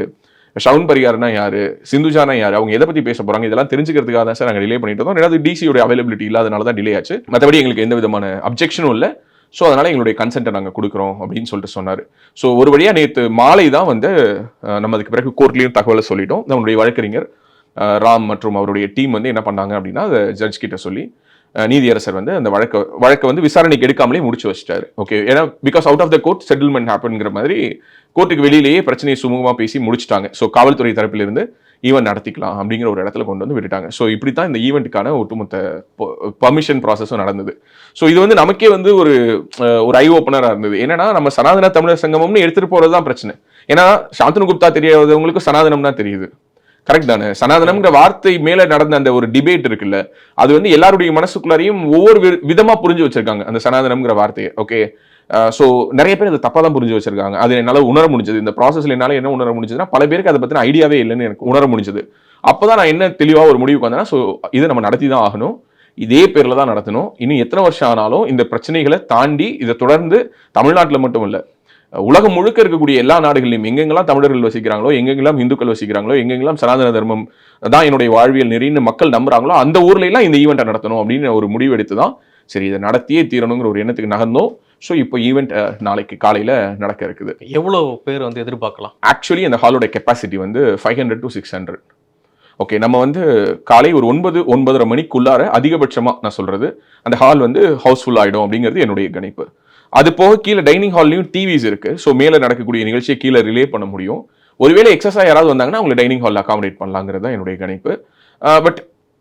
ஷவுன் பரிகார்னா யார்? சிந்துஜானா யார்? அவங்க எதை பற்றி பேச போகிறாங்க இதெல்லாம் தெரிஞ்சுக்கிறதுக்காக தான் சார் நாங்கள் டிலே பண்ணிட்டு இருந்தோம் ரெண்டாவது டிசியோட அவைலபிலிட்டி இல்லாதனால தான் டிலே ஆச்சு. மற்றபடி எங்களுக்கு எந்த விதமான அப்ஜெக்ஷனும் இல்லை. ஸோ அதனால் எங்களுடைய கன்சென்ட்டை நாங்கள் கொடுக்குறோம் அப்படின்னு சொல்லிட்டு சொன்னார். ஸோ ஒரு வழியாக நேற்று மாலை தான் வந்து நம்ம அதுக்கு பிறகு கோர்ட்லேயும் தகவலை சொல்லிட்டோம். நம்மளுடைய வழக்கறிஞர் ராம் மற்றும் அவருடைய டீம் வந்து என்ன பண்ணாங்க அப்படின்னா அதை ஜட்ஜ் கிட்ட சொல்லி நீதியரசர் வந்து அந்த வழக்க வழக்கை வந்து விசாரணைக்கு எடுக்காமலே முடிச்சு வச்சிட்டாரு. ஓகே ஏன்னா because out of the court settlement ஹேப்பன்ங்கிற மாதிரி கோர்ட்டுக்கு வெளியிலேயே பிரச்சனையை சுமூகமாக பேசி முடிச்சிட்டாங்க. ஸோ காவல்துறை தரப்பிலிருந்து ஈவெண்ட் நடத்திக்கலாம் அப்படிங்கிற ஒரு இடத்துல கொண்டு வந்து விட்டுட்டாங்க. ஸோ இப்படி தான் இந்த ஈவெண்ட்டுக்கான ஒட்டுமொத்த பர்மிஷன் ப்ராசஸும் நடந்தது. ஸோ இது வந்து நமக்கே வந்து ஒரு ஒரு ஐ ஓப்பனராக இருந்தது. என்னன்னா நம்ம சனாதன தமிழர் சங்கமம்னு எடுத்துகிட்டு போகிறது தான் பிரச்சனை. ஏன்னா சாந்தனு குப்தா தெரியாதவங்களுக்கு சனாதனம் தான் தெரியுது. கரெக்ட் தானே. சனாதனம்ங்கிற வார்த்தை மேல நடந்த அந்த ஒரு டிபேட் இருக்குல்ல அது வந்து எல்லாருடைய மனசுக்குள்ளாரையும் ஒவ்வொரு வி- விதமா புரிஞ்சு வச்சிருக்காங்க அந்த சனாதனம்ங்கிற வார்த்தையை. ஓகே ஸோ நிறைய பேர் அதை தப்பா தான் புரிஞ்சு வச்சிருக்காங்க. அது என்னால் உணர முடிஞ்சது. இந்த ப்ராசஸ்ல என்னால என்ன உணர முடிஞ்சதுன்னா பல பேருக்கு அதை பத்தின ஐடியாவே இல்லைன்னு எனக்கு உணர முடிஞ்சது. அப்பதான் நான் என்ன தெளிவா ஒரு முடிவுக்கு வந்தேன்னா ஸோ இதை நம்ம நடத்தி தான் ஆகணும். இதே பேர்ல தான் நடத்தணும். இன்னும் எத்தனை வருஷம் ஆனாலும் இந்த பிரச்சனைகளை தாண்டி இதை தொடர்ந்து தமிழ்நாட்டில் மட்டும் இல்லை உலகம் முழுக்க இருக்கக்கூடிய எல்லா நாடுகளிலும் எங்கெங்கெல்லாம் தமிழர்கள் வசிக்கிறாங்களோ எங்கெங்கெல்லாம் இந்துக்கள் வசிக்கிறாங்களோ எங்கெங்கெல்லாம் சனாதன தர்மம் தான் என்னுடைய வாழ்வியல் நெறின்னு மக்கள் நம்புறாங்களோ அந்த ஊர்ல எல்லாம் இந்த ஈவெண்ட்டை நடத்தணும் அப்படின்னு ஒரு முடிவு எடுத்து தான் சரி இதை நடத்தியே தீரணுங்கிற ஒரு எண்ணத்துக்கு நகர்ந்தோம். ஸோ இப்போ ஈவெண்ட் நாளைக்கு காலையில நடக்க இருக்குது. எவ்வளவு பேர் வந்து எதிர்பார்க்கலாம்? ஆக்சுவலி அந்த ஹாலோட கெப்பாசிட்டி வந்து five hundred to six hundred okay நம்ம வந்து காலை ஒரு ஒன்பது ஒன்பதரை மணிக்குள்ளார அதிகபட்சமாக நான் சொல்றது அந்த ஹால் வந்து ஹவுஸ்ஃபுல் ஆகிடும் அப்படிங்கிறது என்னுடைய கணிப்பு. அது போக கீழே டைனிங் ஹால்லையும் டிவிஸ் இருக்கு. ஸோ மேலே நடக்கக்கூடிய நிகழ்ச்சியை கீழே ரிலே பண்ண முடியும். ஒருவேளை எக்ஸஸாக யாராவது வந்தாங்கன்னா அவங்களை டைனிங் ஹாலில் அகாமடேட் பண்ணலாங்கிறது தான் என்னுடைய கணிப்பு. பட்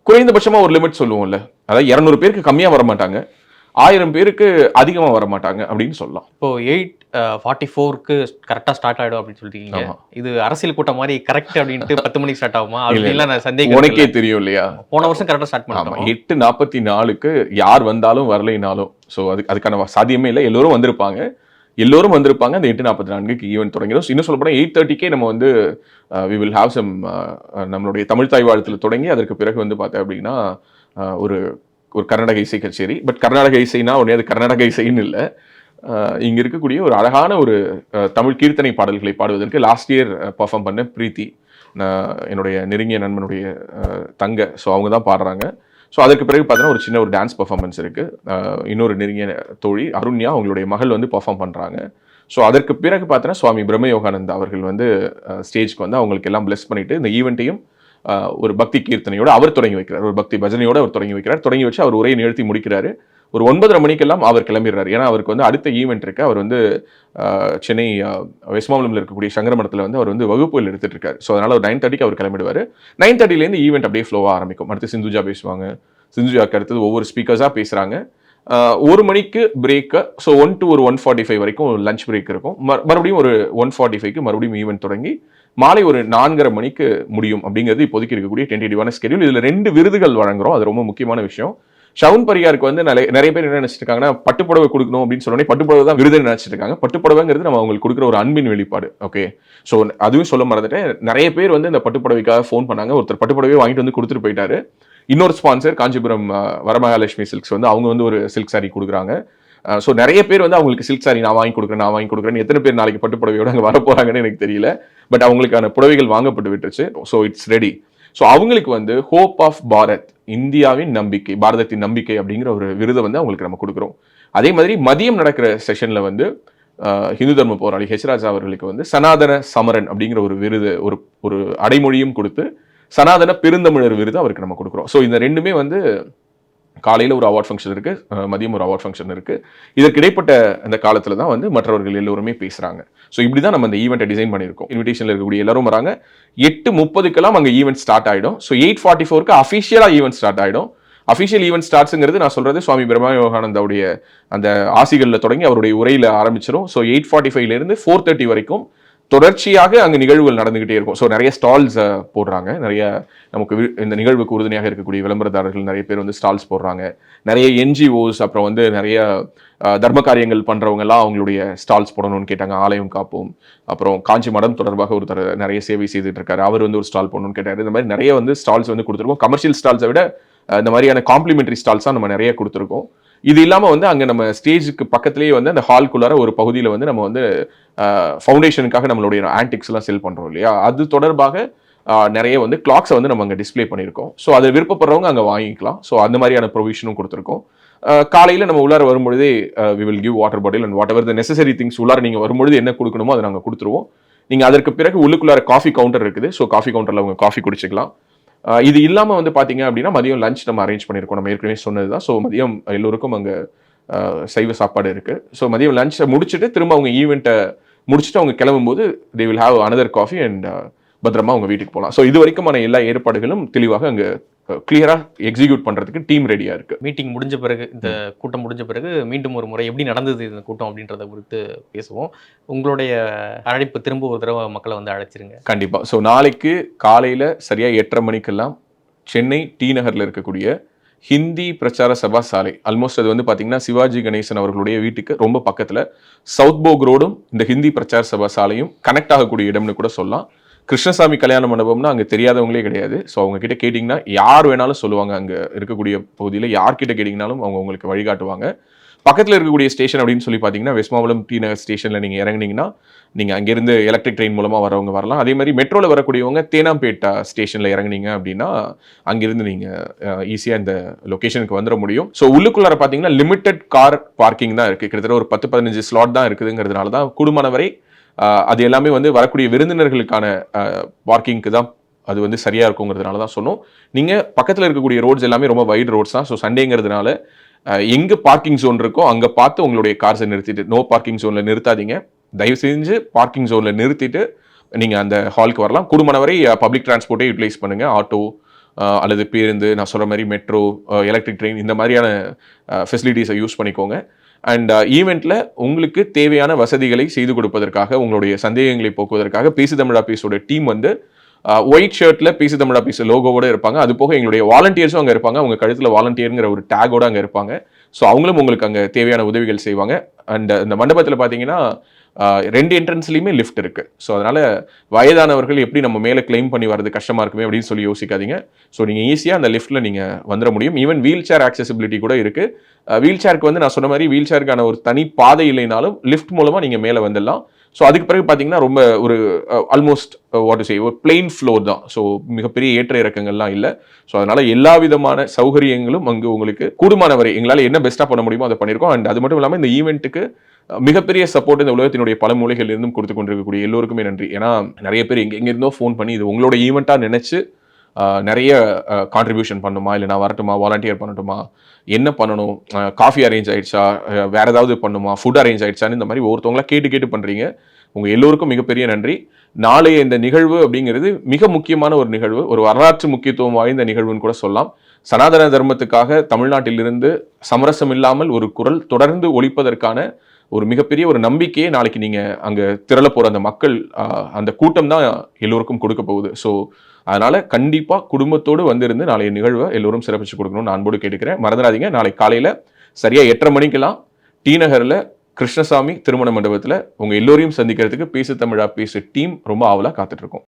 குறைந்தபட்சமாக ஒரு லிமிட் சொல்லுவோம்ல. அதாவது இரநூறு பேருக்கு கம்மியாக வர மாட்டாங்க ஆயிரம் பேருக்கு அதிகமாக வர மாட்டாங்க அப்படின்னு சொல்லலாம். இப்போ எயிட் ஃபார்ட்டி ஃபோருக்கு கரெக்டாக ஸ்டார்ட் ஆயிடும் அப்படின்னு சொல்லிட்டீங்க. இது அரசியல் கூட்டம் மாதிரி கரெக்ட் அப்படின்ட்டு பத்து மணிக்கு ஸ்டார்ட் ஆகுமா? அப்படின்லாம் நான் சந்தேகம் உனக்கே. தெரியும் இல்லையா போன வருஷம் கரெக்டாக ஸ்டார்ட் பண்ணிட்டோம். எட்டு நாற்பத்தி நாலுக்கு யார் வந்தாலும் வரலைனாலும் ஸோ அதுக்கு அதுக்கான சாத்தியமே இல்லை. எல்லோரும் வந்திருப்பாங்க. எல்லோரும் வந்திருப்பாங்க. அந்த எட்டு நாற்பத்தி நான்குக்கு ஈவெண்ட் தொடங்கிடும் இன்னும் சொல்ல போனால் எயிட் தேர்ட்டிக்கே நம்ம வந்து வி வில் ஹாவ் சம் நம்மளுடைய தமிழ் தாய் வாழ்த்துல தொடங்கி அதற்கு பிறகு வந்து பார்த்தேன் அப்படின்னா ஒரு ஒரு கர்நாடக இசை கச்சேரி பட் கர்நாடக இசைனா உடனே அது கர்நாடக இசைன்னு இல்லை. இங்கே இருக்கக்கூடிய ஒரு அழகான ஒரு தமிழ் கீர்த்தனை பாடல்களை பாடுவதற்கு லாஸ்ட் இயர் பர்ஃபார்ம் பண்ண பிரீத்தி நான் என்னுடைய நெருங்கிய நண்பனுடைய தங்க. ஸோ அவங்க தான் பாடுறாங்க. ஸோ அதுக்கு பிறகு பார்த்தீங்கன்னா ஒரு சின்ன ஒரு டான்ஸ் பர்ஃபார்மன்ஸ் இருக்குது இன்னொரு நெருங்கிய தோழி அருண்யா அவங்களுடைய மகள் வந்து பர்ஃபார்ம் பண்ணுறாங்க ஸோ அதற்கு பிறகு பார்த்தீங்கன்னா சுவாமி பிரம்மயோகானந்த் அவர்கள் வந்து ஸ்டேஜ்க்கு வந்து அவங்களுக்கு எல்லாம் பிளெஸ் பண்ணிட்டு இந்த ஈவெண்ட்டையும் ஒரு பக்தி கீர்த்தனையோடு அவர் தொடங்கி வைக்கிறார். ஒரு பக்தி பஜனையோடு அவர் தொடங்கி வைக்கிறார். தொடங்கி வச்சு அவர் உரையை நிறுத்தி முடிக்கிறாரு. ஒரு ஒன்பதரை மணிக்கெல்லாம் அவர் கிளம்பிடுறாரு. ஏன்னா அவருக்கு வந்து அடுத்த ஈவெண்ட் இருக்கு. அவர் வந்து சென்னை வெஸ்மாவளம்ல இருக்கக்கூடிய சங்கரமடத்தில் வந்து அவர் வந்து வகுப்புகள் எடுத்துட்டு இருக்காரு. ஸோ அதனால் ஒரு நைன் தேர்ட்டிக்கு அவர் கிளம்பிடுவார். நைன் தேர்ட்டிலேருந்து ஈவெண்ட் அப்படியே ஃப்ளோவாக ஆரம்பிக்கும். அடுத்து சிந்துஜா பேசுவாங்க. சிந்துஜாக்கு அடுத்தது ஒவ்வொரு ஸ்பீக்கர்ஸாக பேசுகிறாங்க ஒரு மணிக்கு பிரேக்கு ஸோ ஒன் டு ஒரு ஒன் ஃபார்ட்டி ஃபைவ் வரைக்கும் லஞ்ச் பிரேக் இருக்கும். மறுபடியும் ஒரு ஒன் ஃபார்ட்டி ஃபைவ்க்கு மறுபடியும் ஈவெண்ட் தொடங்கி மாலை ஒரு நான்கரை மணிக்கு முடியும் அப்படிங்கிறது இப்போதைக்கு இருக்கக்கூடிய டென்டேட்டிவான ஸ்கெடியூல் இதில் ரெண்டு விருதுகள் வழங்குறோம். அது ரொம்ப முக்கியமான விஷயம். ஷவுன் பரியாருக்கு வந்து நிறைய நிறைய பேர் என்ன நினைச்சிட்டு இருக்காங்கன்னா பட்டுப்புடவை கொடுக்கணும் அப்படின்னு சொன்னோடனே பட்டுப்புடவை தான் விருதுன்னு நினைச்சிட்டு இருக்காங்க. பட்டுப்புடவைங்கிறது நம்ம அவங்களுக்கு கொடுக்குற ஒரு அன்பின் வெளிப்பாடு ஓகே ஸோ அதுவும் சொல்ல மறந்துட்டேன். நிறைய பேர் வந்து இந்த பட்டுப்புடவைக்காக ஃபோன் பண்ணாங்க. ஒருத்தர் பட்டுப்புடவை வாங்கிட்டு வந்து கொடுத்துட்டு போயிட்டாரு. இன்னொரு ஸ்பான்சர் காஞ்சிபுரம் வரமகாலட்சுமி சில்க்ஸ் வந்து அவங்க வந்து ஒரு சில்க் சாரி கொடுக்குறாங்க. ஸோ நிறைய பேர் வந்து அவங்களுக்கு சில்க் சாரி நான் வாங்கி கொடுக்குறேன் நான் வாங்கி கொடுக்குறேன் எத்தனை பேர் நாளைக்கு பட்டு புடவையோட அங்கே வர போகிறாங்கன்னு எனக்கு தெரியல. பட் அவங்களுக்கான புடவைகள் வாங்கப்பட்டு விட்டுருச்சு. ஸோ இட்ஸ் ரெடி ஸோ அவங்களுக்கு வந்து ஹோப் ஆஃப் பாரத் இந்தியாவின் நம்பிக்கை பாரதத்தின் நம்பிக்கை அப்படிங்கிற ஒரு விருதை வந்து அவங்களுக்கு நம்ம கொடுக்குறோம். அதே மாதிரி மதியம் நடக்கிற செஷனில் வந்து ஹிந்து தர்ம போராளி ஹெச்ராஜா அவர்களுக்கு வந்து சனாதன சமரன் அப்படிங்கிற ஒரு விருது ஒரு ஒரு அடைமொழியும் கொடுத்து சனாதன பெருந்தமிழர் விருது அவருக்கு நம்ம கொடுக்குறோம். ஸோ இந்த ரெண்டுமே வந்து காலையில் ஒரு அவார்ட் ஃபங்க்ஷன் இருக்குது மதியம் ஒரு அவார்ட் ஃபங்க்ஷன் இருக்குது இதற்கு இடைப்பட்ட அந்த காலத்தில் தான் வந்து மற்றவர்கள் எல்லோருமே பேசுறாங்க. ஸோ இப்படி தான் நம்ம இந்த ஈவெண்ட்டை டிசைன் பண்ணியிருக்கோம். இன்விடேஷனில் இருக்கக்கூடிய எல்லாரும் வராங்க. எட்டு முப்பதுக்கெல்லாம் அங்கே ஈவெண்ட் ஸ்டார்ட் ஆகிடும் ஸோ எயிட் ஃபார்ட்டி ஃபோருக்கு அஃபிஷியலாக ஈவெண்ட் ஸ்டார்ட் ஆகிடும் அஃபிஷியல் ஈவெண்ட் ஸ்டார்ட்ஸுங்கிறது நான் சொல்கிறது சுவாமி பிரம்மா யோகானந்தாவுடைய அந்த ஆசிகளில் தொடங்கி அவருடைய உரையில் ஆரம்பிச்சிடும் ஸோ எயிட் ஃபார்ட்டி ஃபைவ்லேருந்து ஃபோர் தேர்ட்டி வரைக்கும் தொடர்ச்சியாக அங்கே நிகழ்வுகள் நடந்துகிட்டே இருக்கும். ஸோ நிறைய ஸ்டால்ஸ் போடுறாங்க. நிறைய நமக்கு வி- இந்த நிகழ்வுக்கு உறுதுணையாக இருக்கக்கூடிய விளம்பரதாரர்கள் நிறைய பேர் வந்து ஸ்டால்ஸ் போடுறாங்க. நிறைய என்ஜிஓஸ் அப்புறம் வந்து நிறைய தர்ம காரியங்கள் பண்றவங்க அவங்களுடைய ஸ்டால்ஸ் போடணும்னு கேட்டாங்க. ஆலயம் காப்போம். அப்புறம் காஞ்சி மடம் தொடர்பாக ஒருத்தர் நிறைய சேவை செய்துட்டு இருக்காரு அவர் வந்து ஒரு ஸ்டால் போடணும்னு கேட்டார். இந்த மாதிரி நிறைய வந்து ஸ்டால்ஸ் வந்து கொடுத்துருக்கோம். கமர்ஷியல் ஸ்டால்ஸை விட இந்த மாதிரியான காம்ப்ளிமெண்ட்ரி ஸ்டால்ஸாக நம்ம நிறைய கொடுத்துருக்கோம். இது இல்லாமல் வந்து அங்கே நம்ம ஸ்டேஜுக்கு பக்கத்துலேயே வந்து அந்த ஹால்குள்ளார ஒரு பகுதியில் வந்து நம்ம வந்து ஃபவுண்டேஷனுக்காக நம்மளுடைய ஆன்டிக்ஸ்லாம் செல் பண்ணுறோம் இல்லையா? அது தொடர்பாக நிறைய வந்து கிளாக்ஸை வந்து நம்ம அங்கே டிஸ்ப்ளே பண்ணியிருக்கோம். ஸோ அதை விருப்பப்படுறவங்க அங்கே வாங்கிக்கலாம். ஸோ அந்த மாதிரியான ப்ரொவிஷனும் கொடுத்துருக்கோம். காலையில் நம்ம உள்ளார வரும்பொழுதே we will give water bottle and whatever the necessary things உள்ளார நீங்கள் வரும்பொழுது என்ன கொடுக்கணுமோ அதை நாங்கள் கொடுத்துருவோம். நீங்கள் அதற்கு பிறகு உள்ளுக்குள்ளார காஃபி கவுண்டர் இருக்குது. ஸோ காஃபி கவுண்டரில் அவங்க காஃபி குடிச்சிக்கலாம். இது இல்லாமல் வந்து பார்த்தீங்க அப்படின்னா மதியம் லஞ்ச் நம்ம அரேஞ்ச் பண்ணியிருக்கோம் நம்ம ஏற்கனவே சொன்னது தான் ஸோ மதியம் எல்லோருக்கும் அங்கே சைவ சாப்பாடு இருக்குது ஸோ மதியம் லஞ்சை முடிச்சுட்டு திரும்ப அவங்க ஈவெண்ட்டை முடிச்சுட்டு அவங்க கிளம்பும்போது they will have another coffee and பத்திரமா அவங்க வீட்டுக்கு போகலாம் ஸோ இது வரைக்குமான எல்லா ஏற்பாடுகளும் தெளிவாக அங்கே கிளியரா எக்ஸிக்யூட் பண்றதுக்கு டீம் ரெடியா இருக்கு. மீட்டிங் முடிஞ்ச பிறகு இந்த கூட்டம் முடிஞ்ச பிறகு மீண்டும் ஒரு முறை எப்படி நடந்தது இந்த கூட்டம் அப்படின்றத குறித்து பேசுவோம். உங்களுடைய அழைப்பு திரும்ப ஒரு தடவை மக்களை வந்து அழைச்சிருங்க. கண்டிப்பா. ஸோ நாளைக்கு காலையில சரியா எட்டரை மணிக்கெல்லாம் சென்னை டி நகர்ல இருக்கக்கூடிய ஹிந்தி பிரச்சார சபா சாலை ஆல்மோஸ்ட் அது வந்து பாத்தீங்கன்னா சிவாஜி கணேசன் அவர்களுடைய வீட்டுக்கு ரொம்ப பக்கத்துல சவுத் போக் ரோடும் இந்த ஹிந்தி பிரச்சார சபா சாலையும் கனெக்ட் ஆகக்கூடிய இடம்னு கூட சொல்லலாம். கிருஷ்ணசாமி கல்யாண மண்டபம்னா அங்கே தெரியாதவங்களே கிடையாது. ஸோ அவங்க கிட்ட கேட்டிங்கன்னா யார் வேணாலும் சொல்லுவாங்க. அங்கே இருக்கக்கூடிய பகுதியில் யார்கிட்ட கேட்டிங்கனாலும் அவங்க உங்களுக்கு வழிகாட்டுவாங்க. பக்கத்தில் இருக்கக்கூடிய ஸ்டேஷன் அப்படின்னு சொல்லி பார்த்தீங்கன்னா வெஸ்மாவளம் டி நகர் ஸ்டேஷனில் நீங்கள் இறங்குனீங்கன்னா நீங்கள் அங்கேருந்து எலக்ட்ரிக் ட்ரெயின் மூலமாக வரவங்க வரலாம். அதே மாதிரி மெட்ரோவில் வரக்கூடியவங்க தேனாம்பேட்டா ஸ்டேஷனில் இறங்குனீங்க அப்படின்னா அங்கேருந்து நீங்கள் ஈஸியாக இந்த லொக்கேஷனுக்கு வந்துட முடியும். ஸோ உள்ளுக்குள்ளார பார்த்தீங்கன்னா லிமிட்டட் கார் பார்க்கிங் தான் இருக்குது கிட்டத்தட்ட ஒரு பத்து பதினஞ்சு ஸ்லாட் தான் இருக்குதுங்கிறதுனால தான் கூடுமான வரை அது எல்லாமே வந்து வரக்கூடிய விருந்தினர்களுக்கான பார்க்கிங்க்கு தான் அது வந்து சரியாக இருக்குங்கிறதுனால தான் சொன்னோம். நீங்கள் பக்கத்தில் இருக்கக்கூடிய ரோட்ஸ் எல்லாமே ரொம்ப வைட் ரோட்ஸ் தான். ஸோ சண்டேங்கிறதுனால எங்கே பார்க்கிங் ஜோன் இருக்கோ அங்கே பார்த்து உங்களுடைய கார்ஸை நிறுத்திட்டு நோ பார்க்கிங் ஜோனில் நிறுத்தாதீங்க. தயவு செஞ்சு பார்க்கிங் ஜோனில் நிறுத்திட்டு நீங்கள் அந்த ஹாலுக்கு வரலாம். கூடுமான வரை பப்ளிக் டிரான்ஸ்போர்ட்டே யூட்டிலைஸ் பண்ணுங்கள் ஆட்டோ அல்லது பேருந்து நான் சொல்கிற மாதிரி மெட்ரோ எலக்ட்ரிக் ட்ரெயின் இந்த மாதிரியான ஃபெசிலிட்டிஸை யூஸ் பண்ணிக்கோங்க. அண்ட் ஈவெண்ட்டில் uh, உங்களுக்கு தேவையான வசதிகளை செய்து கொடுப்பதற்காக உங்களுடைய சந்தேகங்களை போக்குவதற்காக பேசு தமிழ் ஆபீஸோட டீம் வந்து uh, ஒயிட் ஷர்ட்ல பேசு தமிழ் ஆபீஸ் லோகோவோட இருப்பாங்க. அது போக எங்களுடைய வாலண்டியர்ஸும் அங்கே இருப்பாங்க. அவங்க கழுத்தில் வாலண்டியருங்கிற ஒரு டேகோட அங்கே இருப்பாங்க. ஸோ அவங்களும் உங்களுக்கு அங்கே தேவையான உதவிகள் செய்வாங்க. அண்ட் uh, இந்த மண்டபத்தில் பார்த்தீங்கன்னா ரெண்டு என்ட்ரன்ஸ்லையுமே லிஃப்ட் இருக்குது ஸோ அதனால் வயதானவர்கள் எப்படி நம்ம மேலே கிளைம் பண்ணி வரது கஷ்டமாக இருக்குமே அப்படின்னு சொல்லி யோசிக்காதீங்க. ஸோ நீங்கள் ஈஸியாக அந்த லிஃப்ட்டில் நீங்கள் வந்துட முடியும். ஈவன் வீல் சேர் ஆக்சசிபிலிட்டி கூட இருக்குது வீல் சேருக்கு வந்து நான் சொன்ன மாதிரி வீல் சேருக்கான ஒரு தனி பாதை இல்லைனாலும் லிஃப்ட் மூலமாக நீங்கள் மேலே வந்துடலாம். ஸோ அதுக்கு பிறகு பார்த்தீங்கன்னா ரொம்ப ஒரு ஆல்மோஸ்ட் வாட் சே ஒரு பிளெயின் ஃப்ளோர் தான். ஸோ மிகப்பெரிய ஏற்ற இறக்கங்கள்லாம் இல்லை. ஸோ அதனால் எல்லா விதமான சௌகரியங்களும் அங்கு உங்களுக்கு கூடுமான வரை எங்களால் என்ன பெஸ்ட்டாக பண்ண முடியுமோ அதை பண்ணியிருக்கோம் அண்ட் அது மட்டும் இல்லாமல் இந்த ஈவெண்ட்டுக்கு மிகப்பெரிய சப்போர்ட் இந்த உலகத்தினுடைய பல மூலைகள் இருந்தும் கொடுத்து கொண்டிருக்கக்கூடிய எல்லோருக்குமே நன்றி. ஏன்னா நிறைய பேர் எங்கே எங்கே இருந்தோ ஃபோன் பண்ணி இது உங்களோட ஈவெண்ட்டாக நினைச்சு நிறைய கான்ட்ரிபியூஷன் பண்ணுமா? இல்லை நான் வரட்டுமா? வாலண்டியர் பண்ணட்டுமா? என்ன பண்ணணும்? காஃபி அரேஞ்ச் ஆயிடுச்சா? வேறு வேற ஏதாவது பண்ணுமா? ஃபுட் அரேஞ்ச் ஆயிடுச்சான்னு இந்த மாதிரி ஒவ்வொருத்தவங்களா கேட்டு கேட்டு பண்ணுறீங்க உங்கள் எல்லோருக்கும் மிகப்பெரிய நன்றி. நாளைய இந்த நிகழ்வு அப்படிங்கிறது மிக முக்கியமான ஒரு நிகழ்வு ஒரு வரலாற்று முக்கியத்துவம் வாய்ந்த நிகழ்வுன்னு கூட சொல்லலாம். சனாதன தர்மத்துக்காக தமிழ்நாட்டிலிருந்து சமரசம் இல்லாமல் ஒரு குரல் தொடர்ந்து ஒழிப்பதற்கான ஒரு மிகப்பெரிய ஒரு நம்பிக்கையை நாளைக்கு நீங்கள் அங்கே திரள போகிற அந்த மக்கள் அந்த கூட்டம் தான் எல்லோருக்கும் கொடுக்க போகுது. ஸோ அதனால் கண்டிப்பாக குடும்பத்தோடு வந்திருந்து நாளைய நிகழ்வை எல்லோரும் சிறப்பிச்சு கொடுக்கணும்னு நான் அன்போடு கேட்டுக்கிறேன். மறந்துடாதீங்க நாளைக்கு காலையில் சரியாக எட்டரை மணிக்கெல்லாம் டி நகரில் கிருஷ்ணசாமி திருமண மண்டபத்தில் உங்கள் எல்லோரையும் சந்திக்கிறதுக்கு பேசு தமிழா பேசு டீம் ரொம்ப ஆவலாக காத்துட்ருக்கோம்